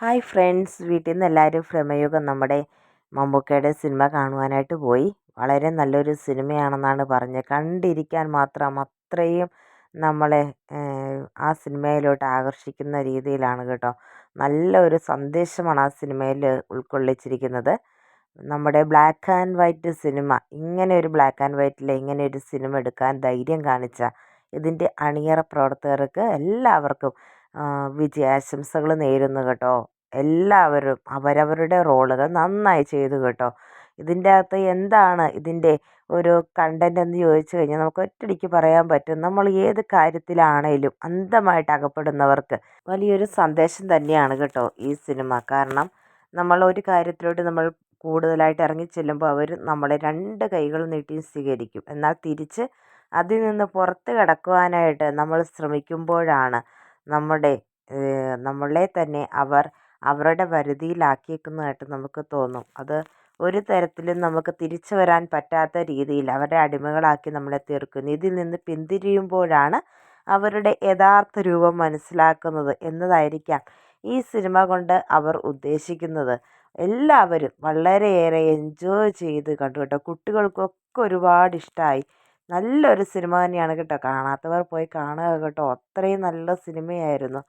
Hi friends വീട്ടിൽ നിന്ന് എല്ലാവരും ഭ്രമയുഗം നമ്മുടെ മമ്മൂക്കയുടെ സിനിമ കാണുവാനായിട്ട് പോയി. വളരെ നല്ലൊരു സിനിമയാണെന്നാണ് പറഞ്ഞത്. കണ്ടിരിക്കാൻ മാത്രം അത്രയും നമ്മളെ ആ സിനിമയിലോട്ട് ആകർഷിക്കുന്ന രീതിയിലാണ് കേട്ടോ. നല്ല ഒരു സന്ദേശമാണ് ആ സിനിമയിൽ ഉൾക്കൊള്ളിച്ചിരിക്കുന്നത്. നമ്മുടെ ബ്ലാക്ക് ആൻഡ് വൈറ്റ് സിനിമ ഇങ്ങനെ ഒരു ബ്ലാക്ക് ആൻഡ് വൈറ്റിൽ ഇങ്ങനെ ഒരു സിനിമ എടുക്കാൻ ധൈര്യം കാണിച്ച ഇതിന്റെ അണിയറ പ്രവർത്തകർക്ക് എല്ലാവർക്കും വിജയാശംസകൾ നേരുന്നു കേട്ടോ. എല്ലാവരും അവരവരുടെ റോളുകൾ നന്നായി ചെയ്തു കേട്ടോ. ഇതിന്റെ അകത്ത് എന്താണ് ഇതിന്റെ ഒരു കണ്ടന്റ് എന്ന് ചോദിച്ചു കഴിഞ്ഞാൽ നമുക്ക് ഒറ്റടിക്ക് പറയാൻ പറ്റും. നമ്മൾ ഏത് കാര്യത്തിലാണേലും അന്ധമായിട്ട് അകപ്പെടുന്നവർക്ക് വലിയൊരു സന്ദേശം തന്നെയാണ് കേട്ടോ ഈ സിനിമ. കാരണം നമ്മൾ ഒരു കാര്യത്തിലോട്ട് നമ്മൾ കൂടുതലായിട്ട് ഇറങ്ങി ചെല്ലുമ്പോൾ അവർ നമ്മളെ രണ്ട് കൈകൾ നീട്ടി സ്വീകരിക്കും. എന്നാൽ തിരിച്ച് അതിൽ നിന്ന് പുറത്ത് കടക്കുവാനായിട്ട് നമ്മൾ ശ്രമിക്കുമ്പോഴാണ് നമ്മുടെ നമ്മളെ തന്നെ അവർ അവരുടെ പരിധിയിലാക്കിയേക്കുന്നതായിട്ട് നമുക്ക് തോന്നും. അത് ഒരു തരത്തിലും നമുക്ക് തിരിച്ചു വരാൻ പറ്റാത്ത രീതിയിൽ അവരുടെ അടിമകളാക്കി നമ്മളെ തീർക്കുന്നു. ഇതിൽ നിന്ന് പിന്തിരിയുമ്പോഴാണ് അവരുടെ യഥാർത്ഥ രൂപം മനസ്സിലാക്കുന്നത് എന്നതായിരിക്കാം ഈ സിനിമ കൊണ്ട് അവർ ഉദ്ദേശിക്കുന്നത്. എല്ലാവരും വളരെയേറെ എൻജോയ് ചെയ്ത് കണ്ടു കേട്ടോ. കുട്ടികൾക്കൊക്കെ ഒരുപാട് ഇഷ്ടമായി നല്ലൊരു സിനിമ തന്നെയാണ് കേട്ടോ. കാണാത്തവർ പോയി കാണുക കേട്ടോ. അത്രയും നല്ല സിനിമയായിരുന്നു.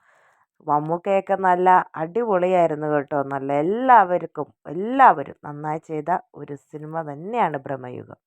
മമ്മൂക്കയൊക്കെ നല്ല അടിപൊളിയായിരുന്നു കേട്ടോ. നല്ല എല്ലാവർക്കും എല്ലാവരും നന്നായി ചെയ്ത ഒരു സിനിമ തന്നെയാണ് ഭ്രമയുഗം